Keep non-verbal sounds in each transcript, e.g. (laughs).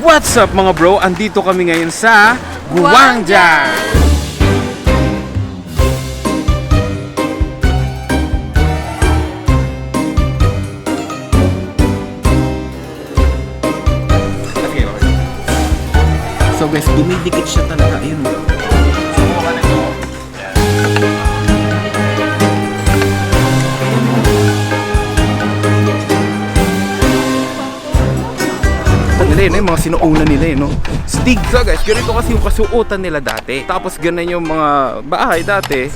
What's up mga bro? Andito kami ngayon sa Guangzhou! So guys, dumidikit siya talaga. Ayun. Nila eh, mga sinuuna nila yun, no? Stig! So guys, ganito kasi yung kasuotan nila dati. Tapos ganun yung mga bahay dati.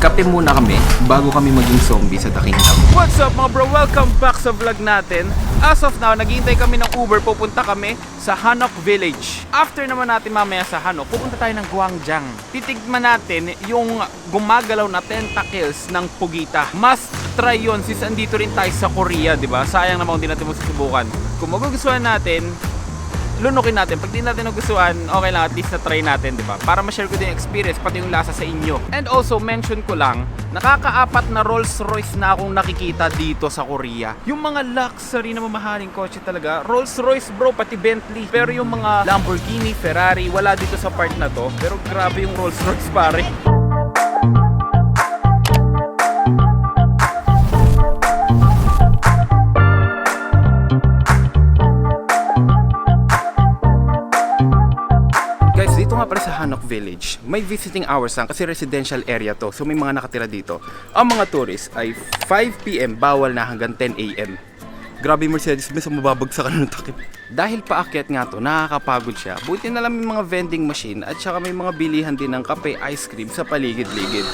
Kape muna kami bago kami maging zombie sa The Kingdom. What's up mga bro? Welcome back sa vlog natin. As of now, naghihintay kami ng Uber. Pupunta kami sa Hanok Village. After naman natin mamaya sa Hanok, pupunta tayo ng Guangzhou. Titigman natin yung gumagalaw na tentacles ng Pugita. Must try yun since andito rin tayo sa Korea, di ba? Sayang naman kung di natin masusubukan. Kung magugustuhan natin, lunukin natin. Pag di natin nagustuhan, okay lang, at least na-try natin, di ba? Para ma-share ko din yung experience, pati yung lasa sa inyo. And also, mention ko lang, nakakaapat na Rolls Royce na akong nakikita dito sa Korea. Yung mga luxury na mamahaling kotse talaga, Rolls Royce bro, pati Bentley. Pero yung mga Lamborghini, Ferrari, wala dito sa part na to. Pero grabe yung Rolls Royce pare. Pala sa Hanok Village, may visiting hours lang kasi residential area to. So may mga nakatira dito. Ang mga tourists ay 5pm bawal na hanggang 10am. Grabe yung Mercedes Benz, mababagsakan ng takip. Dahil paakyat nga to, nakakapagod siya. Buti na lang may mga vending machine at saka may mga bilihan din ng kape, ice cream sa paligid-ligid.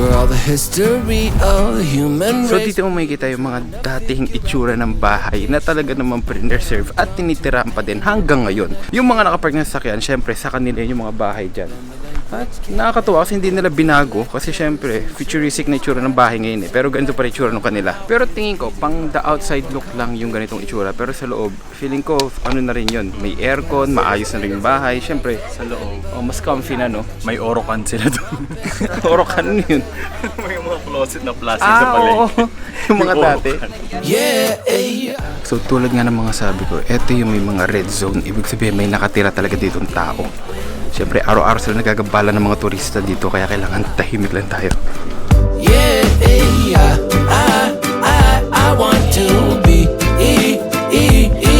For all the history of the human So race. dito mo makikita yung mga dating itsura ng bahay na talaga naman preserve at tinitirahan pa din hanggang ngayon. Yung mga nakapark na sasakyan, syempre sa kanila yun yung mga bahay dyan. At nakakatuwa kasi hindi nila binago kasi syempre futuristic na itsura ng bahay ngayon eh. Pero ganito pa rin itsura ng kanila. Pero tingin ko, pang the outside look lang yung ganitong itsura. Pero sa loob, feeling ko ano na rin yun. May aircon, maayos na rin yung bahay. Syempre, sa loob, oh, mas comfy na no. May orokan sila doon. (laughs) Orokan yun. (laughs) may mga closet na plastic Ah, sa palengke. oo. (laughs) yung mga Yung dati. Yeah, yeah. So tulad nga ng mga sabi ko, eto yung may mga red zone. Ibig sabihin may nakatira talaga dito ng tao. Siyempre araw-araw sila nagagabala ng mga turista dito kaya kailangan tahimik lang tayo. Yeah, yeah. I, e, e, e,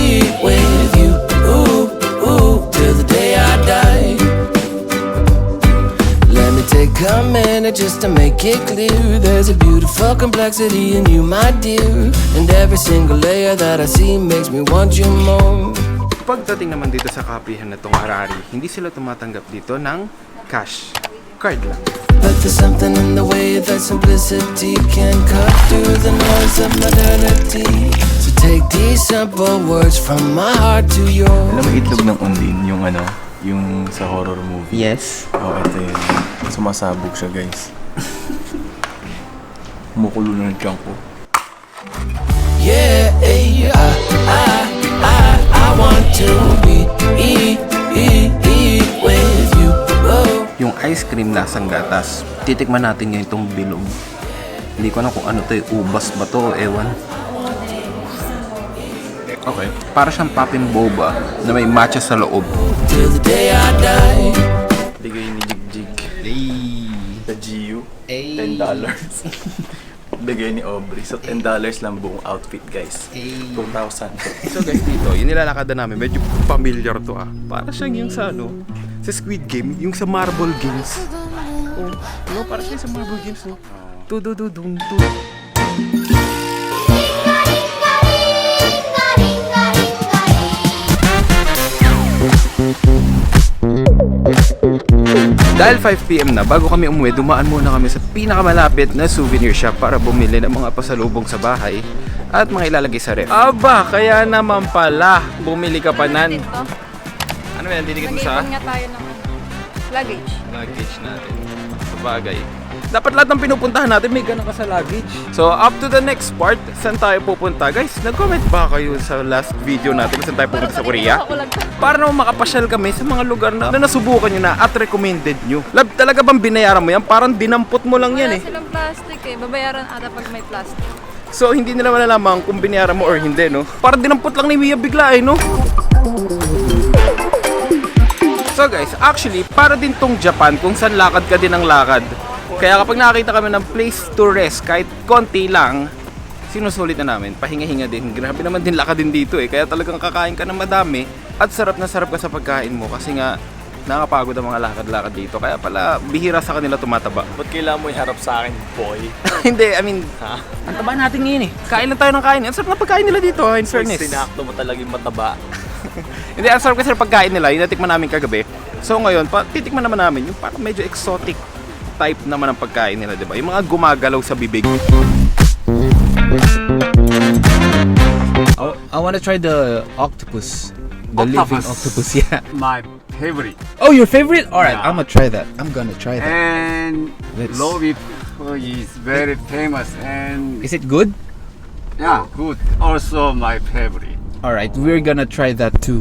a minute just to make it clear. There's a beautiful complexity in you, my dear. And every single layer that I see makes me want you more. Pagdating naman dito sa kapihan na tong Harari, hindi sila tumatanggap dito ng cash. Card lang. But there's something in the way that simplicity can cut through the noise of modernity. So take these simple words from my heart to yours. Alam mo itlog ng undin, yung ano, yung sa horror movie. Yes. Oh, ito yun. Sumasabog siya, guys. Kumukulo na ng tiyan ko. Yeah, I, I, I want to be e, e, e, with you. Oh. Yung ice cream nasang gatas. Titikman natin ngayon itong bilog. Hindi ko alam kung ano to eh. Ubas ba to o ewan. Okay. Para siyang papin boba na may matcha sa loob. Till the day I die. Bigay ni Jigjig. Hey. Sa GU. Ay. $10. Bigay ni Aubrey. So, $10 lang buong outfit, guys. Ay. 2,000. So guys dito, yung nilalakad na namin, medyo familiar to ah. Para siyang yung sa ano, sa Squid Game, yung sa Marble Games. Oh, no, para siyang sa Marble Games, no? Tudududun, tu. Dahil 5pm na, bago kami umuwi, dumaan muna kami sa pinakamalapit na souvenir shop para bumili ng mga pasalubong sa bahay at mga ilalagay sa ref. Aba, kaya naman pala, bumili ka pa nan. Ano yan, didikit mo sa Nag-ipon nga tayo ng luggage. luggage natin. Sa bagay. Dapat lahat ng pinupuntahan natin may ganun ka sa luggage. So, up to the next part, saan tayo pupunta? Guys, nag-comment ba kayo sa last video natin saan tayo pupunta sa Korea? Para naman makapasyal kami sa mga lugar na, na nasubukan nyo na at recommended nyo. Lab, talaga bang binayaran mo yan? Parang dinampot mo lang yan Wala eh. silang plastic eh. Babayaran ata pag may plastic. So, hindi nila malalaman kung binayaran mo or hindi, no? Parang dinampot lang ni Mia bigla eh, no? So guys, actually, para din tong Japan kung saan lakad ka din ng lakad. Kaya kapag nakakita kami ng place to rest, kahit konti lang, sinusulit na namin. Pahinga-hinga din. Grabe naman din lakad din dito eh. Kaya talagang kakain ka ng madami at sarap na sarap ka sa pagkain mo kasi nga nakakapagod ang mga lakad-lakad dito. Kaya pala, bihira sa kanila tumataba. Ba't kailangan mo iharap sa akin, boy? (laughs) Hindi, I mean, Ha? ang taba natin ngayon eh. Kain lang tayo ng kain. Ang sarap na pagkain nila dito, in fairness. Sinakto mo talagang mataba. (laughs) Hindi, ang sarap kasi ng pagkain nila, yung natikman namin kagabi. So ngayon, pa, titikman naman namin yung parang medyo exotic type naman ng pagkain nila, di ba? Yung mga gumagalaw sa bibig. I, I want to try the octopus. The living octopus, (laughs) yeah. my favorite. Oh, your favorite? Alright, Yeah. I'm gonna try that. I'm gonna try that. And Let's- beef is very famous and Is it good? yeah, good. Also my favorite. Alright, we're gonna try that too.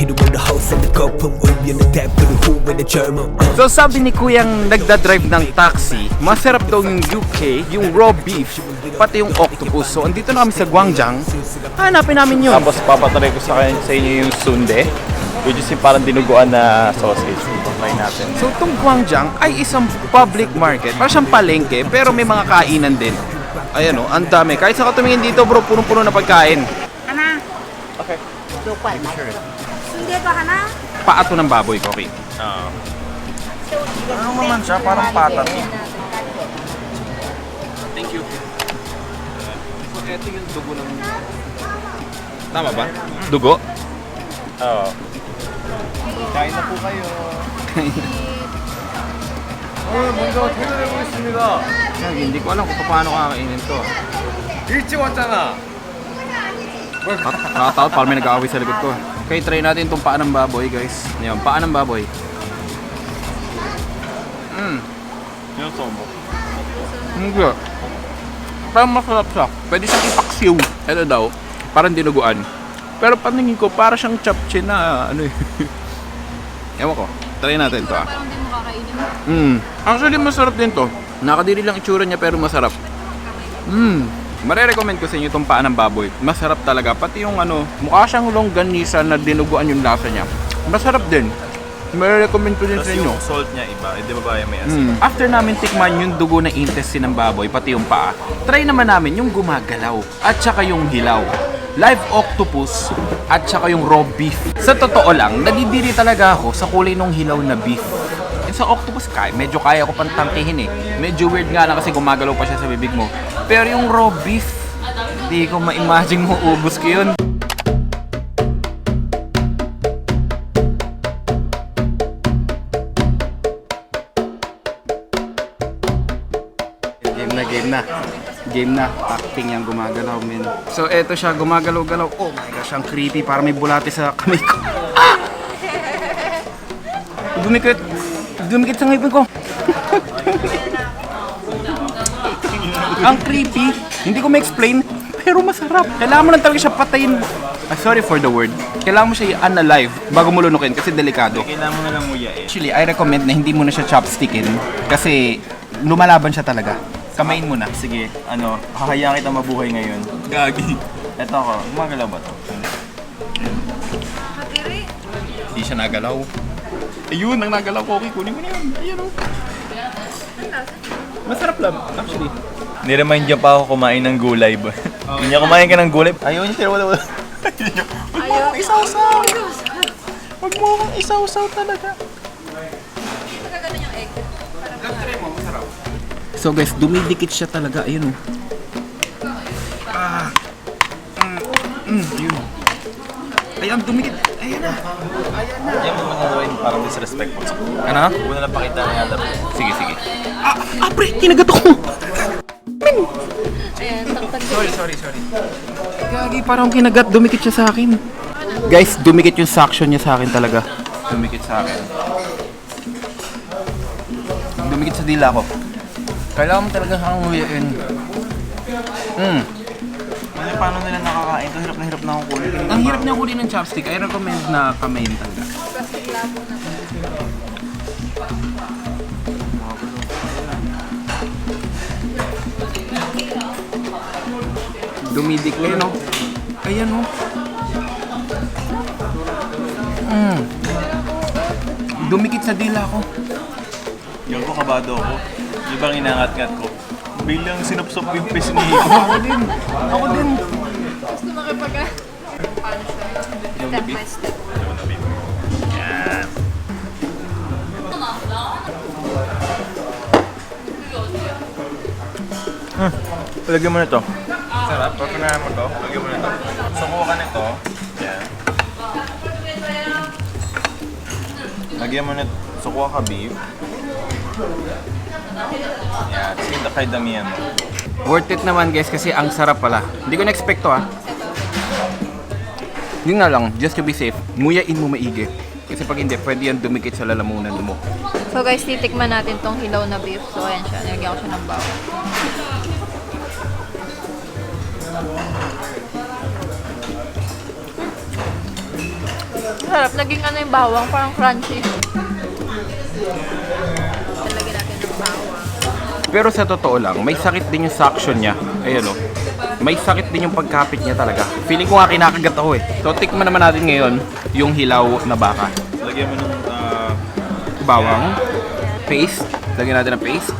Hinugaw na house at nagkopang Uy, yan ang tap to the who and the German So sabi ni kuyang nagdadrive ng taxi Masarap daw yung UK, yung raw beef Pati yung octopus So andito na kami sa Guangzhou Hanapin namin yun Tapos papatry ko sa, sa inyo yung sundae which is yung parang dinuguan na sausage. Try natin. So itong Guangjiang ay isang public market. Parang siyang palengke pero may mga kainan din. Ayan o, ang dami. Kahit sa katumingin dito bro, punong-puno na pagkain. Ana. Okay. Local. Sure. 얼마? 순대도 하나, Paato ng baboy, Koki. Ano naman siya? Parang patat. Thank you. So ito yung dugo ng... Tama ba? Dugo? Oo. Kain na po kayo. Oh, 먼저 퇴근해보겠습니다. Kaya hindi ko alam kung paano kakainin to. ah. 일찍 왔잖아. Nakakatakot, parang may nag-aaway sa likod ko. Okay, try natin itong paa ng baboy, guys. Ayan, paa ng baboy. Mm, Sinuso mo. hindi. Parang masarap siya. Pwede siyang ipaksiw. Ito daw, parang dinuguan. Pero paningin ko, para siyang chapche na ano eh. (laughs) Ewan ko. Try natin to ah. Parang din mo kakainin. Mm. Actually, masarap din to. Nakadiri lang itsura niya pero masarap. Mm. Marerecommend ko sa inyo itong paa ng baboy. Masarap talaga. Pati yung ano, mukha siyang longganisa na dinuguan yung lasa niya. Masarap din. Marerecommend ko din Tapos sa inyo. yung salt niya iba. Eh, di ba ba may asin? Mm. After namin tikman yung dugo na intestine ng baboy, pati yung paa, try naman namin yung gumagalaw at saka yung hilaw. Live octopus at saka yung raw beef. Sa totoo lang, nadidiri talaga ako sa kulay ng hilaw na beef. Sa octopus, kaya, medyo kaya ko pang tangkihin eh. Medyo weird nga lang kasi gumagalaw pa siya sa bibig mo. Pero yung raw beef, hindi ko ma-imagine mo ubus ko yun. Game na, game na. Game na. Acting yung gumagalaw, men. So, eto siya, gumagalaw-galaw. Oh my gosh, ang creepy. Parang may bulate sa kamay ko. (laughs) Ah! Dumikit. Dumikit sa ngipin ko. ang creepy. Hindi ko ma-explain, pero masarap. Kailangan mo lang talaga siya patayin. Ah, sorry for the word. Kailangan mo siya i-unalive bago mo lunukin kasi delikado. Kailangan mo na lang muyain. Actually, I recommend na hindi mo na siya chopstickin kasi lumalaban siya talaga. Kamain mo na. Sige, ano, hahayaan kita mabuhay ngayon. Gagi. Eto ako, gumagalaw ba to? Hindi siya nagalaw. Ayun, ang nagalaw ko. Okay, kunin mo na yun. Ayun o. Masarap lang, actually. Niremind niya pa ako kumain ng gulay ba? Hindi niya kumain ka ng gulay. Ayaw niya, pero wala wala. Ayaw. Isaw-saw! Huwag mo akong isaw-saw talaga. Nagaganon yung egg. So guys, dumidikit siya talaga. Ayun o. Ah. Mm, mm, yun. Ayan, dumikit. Ayan na. Yan mo muna gawin parang disrespectful sa Ano? Huwag mo na lang pakita ng other. Sige, sige. Ah, ah, pre, kinagat ako. Ayan, taktag Sorry, sorry, sorry. Gagi, parang kinagat. Dumikit siya sa akin. Guys, dumikit yung suction niya sa akin talaga. Dumikit sa akin. Dumikit sa dila ko. Kailangan mo talaga hanguyin. Mm. Ano, paano nila nakakain? Ito hirap na hirap na akong kunin. Ang hirap niya kunin ng chopstick. I recommend na kamayin talaga. Dumidik na yun, oh. Ayan, oh. Mm. Dumikit sa dila ko. Yung ko kabado ako. Di ba inangat-ngat ko? Bilang sinupsop yung pisngi. (laughs) Ako din. Ako din. Gusto makipag? Step by step. Lagyan mo na ito. Sarap. Pag mo to, lagyan mo na ito. Sukuha ka nito. Yan. Lagyan mo na Sukuha ka beef. Yan. Sige, kay damihan mo. Worth it naman guys kasi ang sarap pala. Hindi ko na-expect to ah. Yun nga lang, just to be safe, nguyain mo maigi. Kasi pag hindi, pwede yan dumikit sa lalamunan mo. So guys, titikman natin tong hilaw na beef. So ayan siya, nilagyan ko siya ng bawang. Sarap, naging ano yung bawang, parang crunchy. Talagyan natin ng bawang. Pero sa totoo lang, may sakit din yung suction niya. Ayan o. May sakit din yung pagkapit niya talaga. Feeling ko nga kinakagat ako eh. So tikman naman natin ngayon yung hilaw na baka. Lagyan mo ng ah, Bawang, paste. Lagyan natin ng paste.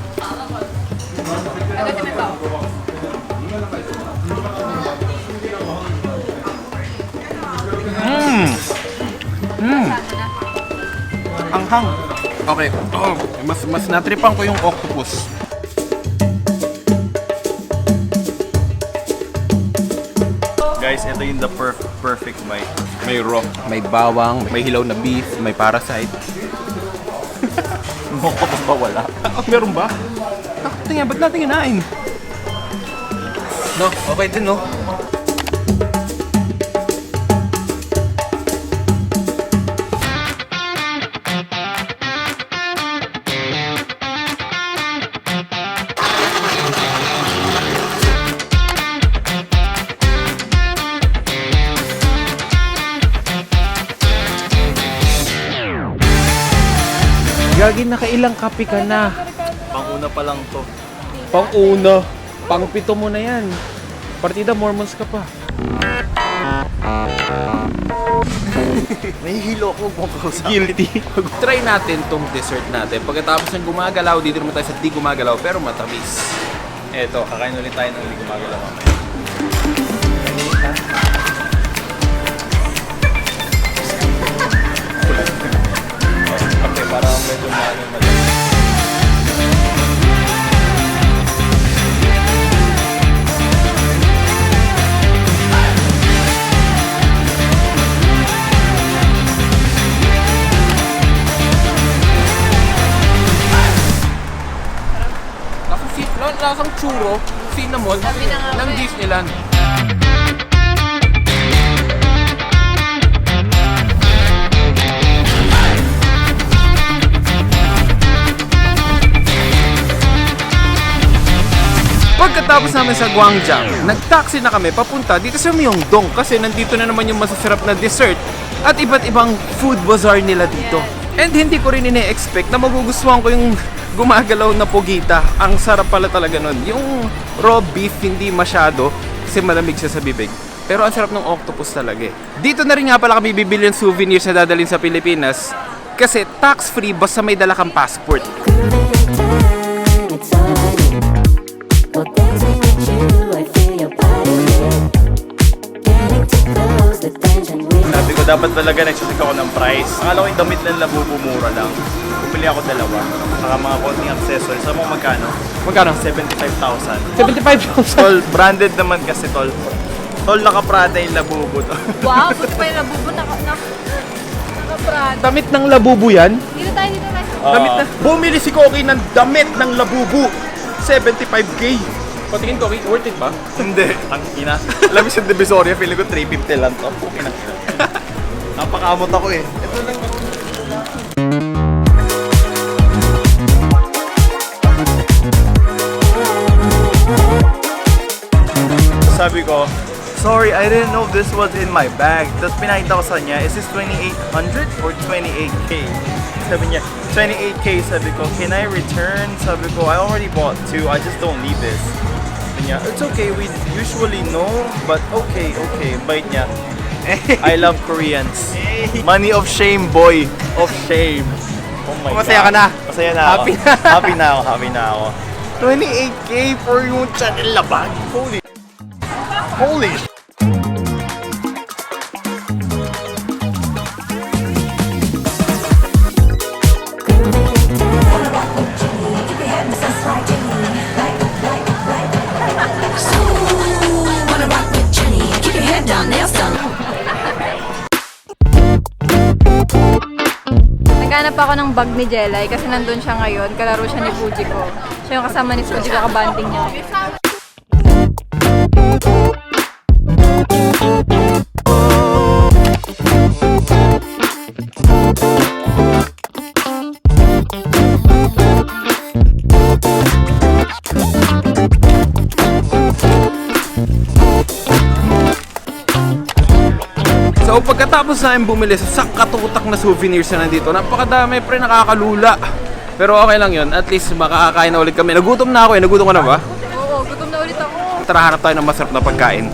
Mmm! Mmm! Anghang. Okay. Oh, mas mas natripan ko yung octopus. Guys, ito yung the perf- perfect bite. May raw, may bawang, may hilaw na beef, may parasite. (laughs) Octopus ba wala? Ah, meron ba? Ah, tingnan, ba't natin kinain? No, okay din, no? Gagi, nakailang kape ka na. Panguna pa lang to. Pang-una. Pang-pito mo na yan. Partida, Mormons ka pa. (laughs) May hilo ko kung kausap. Guilty. Try natin tong dessert natin. Pagkatapos ng gumagalaw, dito naman tayo sa di gumagalaw pero matamis. Eto, kakain ulit tayo ng hindi gumagalaw mamaya. Okay, para medyo maano madali. Lasang, si lasang churro, cinnamon, Sabi na nga ng ba eh. Disneyland. Pagkatapos namin sa Guangzhou, nag-taxi na kami papunta dito sa Myeongdong kasi nandito na naman yung masasarap na dessert at iba't ibang food bazaar nila dito. And hindi ko rin ine-expect na magugustuhan ko yung gumagalaw na pugita. Ang sarap pala talaga nun. Yung raw beef hindi masyado kasi malamig siya sa bibig. Pero ang sarap ng octopus talaga eh. Dito na rin nga pala kami bibili ng souvenirs na dadalhin sa Pilipinas kasi tax-free basta may dala kang passport. Dapat talaga nagsasik ako ng price. Akala ko yung damit ng labubo mura lang. Bumili ako dalawa. Saka mga konting accessories. Alam mo magkano? Magkano? 75,000. 75,000. Tol, branded naman kasi tol. Tol, naka-Prada yung labubo to. Wow, buti pa yung labubo naka, naka, naka-brand. Damit ng labubo yan? Dito tayo, dito tayo. Damit na. Bumili si Koki ng damit ng labubo. 75k. Patingin Koki, worth it ba? Hindi. Ang ina. Alam mo sa Divisoria, feeling ko 350 lang to. Okay na. Napakamot ako eh. Ito lang Sabi ko, Sorry, I didn't know this was in my bag. Tapos pinakita ko sa niya, is this 2,800 or 28K? Sabi niya, 28K. Sabi ko, can I return? Sabi ko, I already bought two. I just don't need this. Sabi niya, it's okay. We usually no, but okay, okay. Bait niya. (laughs) I love Koreans. Money of shame, boy. Of shame. Oh my Masaya God. ka na? Masaya na ako. Happy na. happy na ako, happy na ako. 28k for yung channel na bag. Holy Holy Naghanap ako ng bag ni Jelay kasi nandun siya ngayon. Kalaro siya ni Fuji ko. Siya yung kasama ni Fuji ko kabanding niya. pagkatapos namin bumili sa sakatutak na souvenirs na nandito, napakadami pre nakakalula. Pero okay lang yon at least makakakain na ulit kami. Nagutom na ako eh, nagutom ka na ba? Oo, gutom na ulit ako. Tara hanap tayo ng masarap na pagkain.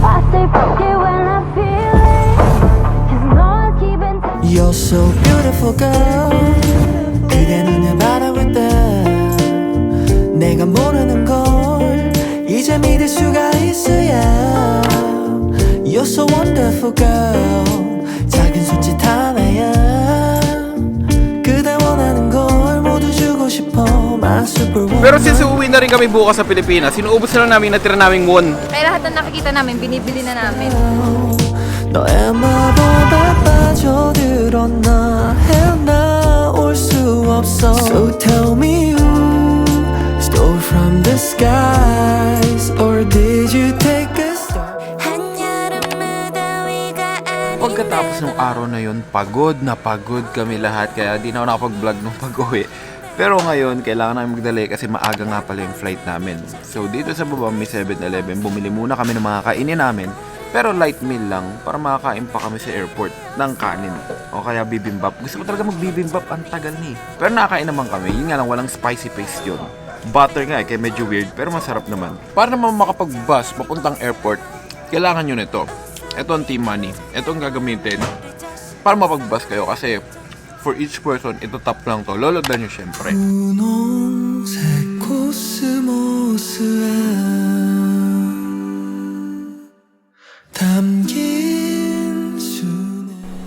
I stay funky when I feel it. Cause no one's keeping You're so beautiful girl 그대 눈에 바라볼 때 내가 모르는 걸 이제 믿을 수가 있어야 You're so wonderful girl 작은 손짓 하나야 그대 원하는 걸 모두 주고 싶어 My Pero since uuwi na rin kami bukas sa Pilipinas, sinuubos na lang namin natira naming won. Kaya lahat na nakikita namin, binibili na namin. 너의 마법에 빠져들었나 헤어나올 수 없어 So tell me who stole from the skies 아닌 Pagkatapos ng araw na yun, pagod na pagod kami lahat kaya di na ako nakapag-vlog nung pag-uwi. Pero ngayon, kailangan namin magdali kasi maaga nga pala yung flight namin. So dito sa baba may 7-Eleven, bumili muna kami ng mga kainin namin. Pero light meal lang para makakain pa kami sa airport ng kanin. O kaya bibimbap. Gusto ko talaga magbibimbap, ang tagal ni. Pero nakakain naman kami, yun nga lang walang spicy paste yun. Butter nga eh, kaya medyo weird pero masarap naman. Para naman makapag-bus papuntang airport, kailangan nyo nito ito ang team money. Ito ang gagamitin para mapag-bus kayo kasi for each person, ito top lang to. Lolodan nyo syempre.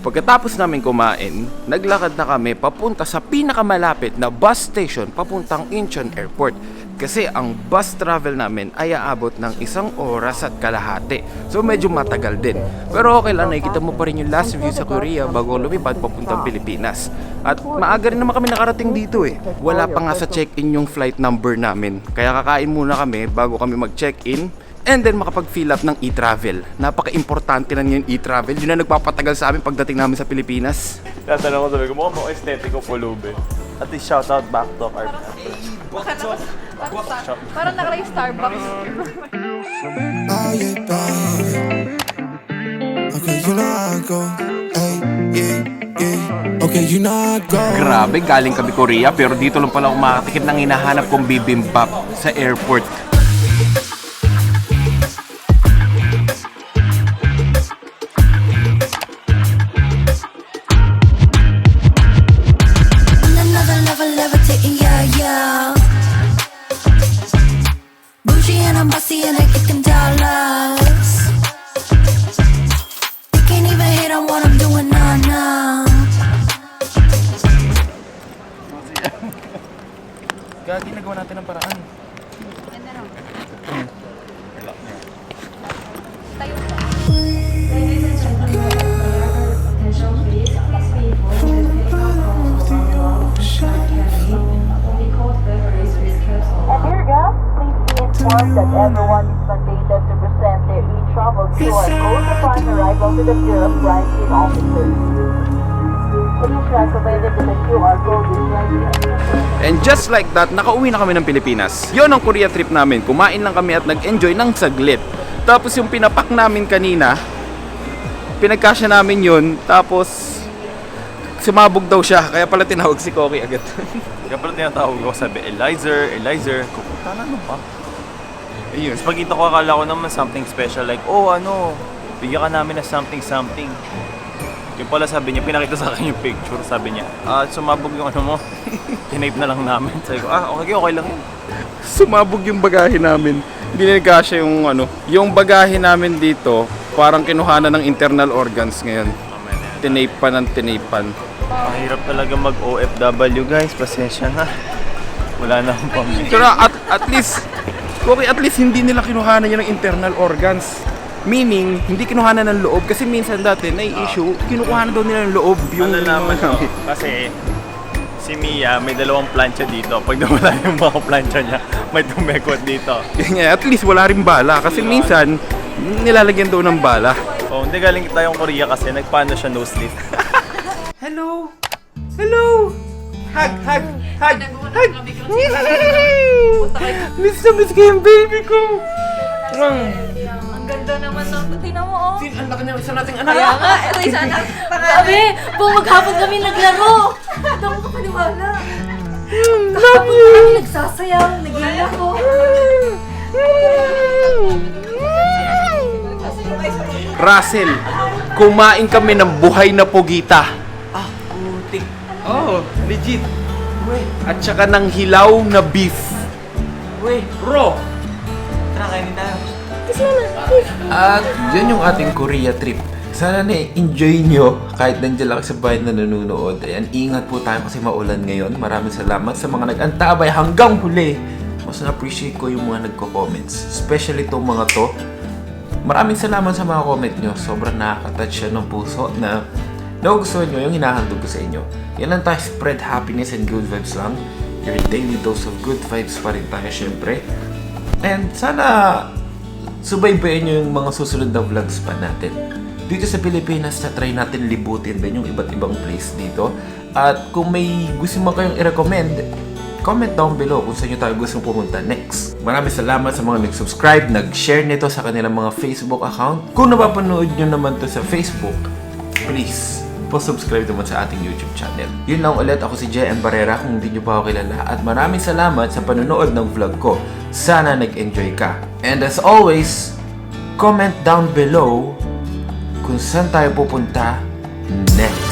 Pagkatapos namin kumain, naglakad na kami papunta sa pinakamalapit na bus station papuntang Incheon Airport kasi ang bus travel namin ay aabot ng isang oras at kalahati. So medyo matagal din. Pero okay lang, nakikita mo pa rin yung last view sa Korea bago lumipad papuntang Pilipinas. At maaga rin naman kami nakarating dito eh. Wala pa nga sa check-in yung flight number namin. Kaya kakain muna kami bago kami mag-check-in and then makapag-fill up ng e-travel. Napaka-importante na yung e-travel. Yun na nagpapatagal sa amin pagdating namin sa Pilipinas. Tatanong ko sabi ko, mukhang mga estetiko pulube. At least shout out back to our Parang nakalagay Starbucks. Oh yeah. Okay, you know I go. Hey, yeah, yeah. Okay, you know I go. Grabe, galing kami Korea pero dito lang pala ako makatikim ng hinahanap kong bibimbap sa airport. Gagi, nagawa natin ng paraan. And dear guests, please be informed that everyone is mandated to present their e-travel QR code upon arrival to the Bureau of Quarantine officers. And just like that, nakauwi na kami ng Pilipinas. Yon ang Korea trip namin. Kumain lang kami at nag-enjoy ng saglit. Tapos yung pinapak namin kanina, pinagkasya namin yun. Tapos, sumabog daw siya. Kaya pala tinawag si Koki agad. (laughs) Kaya pala tinatawag ko sabi, Elizer, Elizer. Kukuta na ano pa? Ayun. Tapos pagkita ko, akala ko naman something special. Like, oh ano, bigyan ka namin ng something something. Yung pala sabi niya, pinakita sa akin yung picture. Sabi niya, ah, sumabog yung ano mo. (laughs) Tinape na lang namin. Sabi ko, ah, okay, okay lang yun. Sumabog yung bagahe namin. Hindi na nagkasya yung ano. Yung bagahe namin dito, parang kinuhanan ng internal organs ngayon. Tinaypan ng tinaypan. Mahirap talaga mag-OFW guys, pasensya na. Wala na akong pamilya. Pero at, at least, okay, at least hindi nila kinuhanan yun ng internal organs. Meaning, hindi kinuhanan ng loob. Kasi minsan dati, na-issue, kinukuhanan daw nila ng loob. Yung Nalalaman ko kasi si Mia may dalawang plancha dito. Pag nawala yung mga plancha niya, may tumekot dito. (laughs) Yun nga, at least wala rin bala. Kasi minsan, nilalagyan daw ng bala. Oh, hindi galing tayong Korea kasi nagpaano siya nose lift. (laughs) Hello! Hello! Hug, hug, hug, hug! miss na miss ko yung baby ko! Ang ganda naman ng tingnan mo oh. Ang laki na isa nating anak! Kaya nga, ito isa na. Sabi, buong maghapon kami naglaro. Hindi ako makapaniwala. Love you! Kami nagsasayaw, naglaro. Russell, kumain kami ng buhay na pugita. Ah, putik. Oh, legit. At saka ng hilaw na beef. Wait, raw. At yan yung ating Korea trip. Sana na-enjoy nyo kahit nandiyan lang sa bahay na nanonood. Ayan, ingat po tayo kasi maulan ngayon. Maraming salamat sa mga nag-antabay hanggang huli. Mas na-appreciate ko yung mga nagko-comments. Especially itong mga to. Maraming salamat sa mga comment nyo. Sobrang nakaka-touch siya ng puso na nagustuhan nyo yung hinahandog ko sa inyo. Yan lang tayo, spread happiness and good vibes lang. Your daily dose of good vibes pa rin tayo syempre. And sana subaybayan nyo yung mga susunod na vlogs pa natin. Dito sa Pilipinas, na try natin libutin din yung iba't ibang place dito. At kung may gusto mo kayong i-recommend, comment down below kung saan nyo tayo gusto pumunta next. Maraming salamat sa mga nag-subscribe, nag-share nito sa kanilang mga Facebook account. Kung napapanood nyo naman to sa Facebook, please, po-subscribe naman sa ating YouTube channel. Yun lang ulit, ako si JM Barrera kung hindi nyo pa ako kilala at maraming salamat sa panonood ng vlog ko. Sana nag-enjoy ka. And as always, comment down below kung saan tayo pupunta next.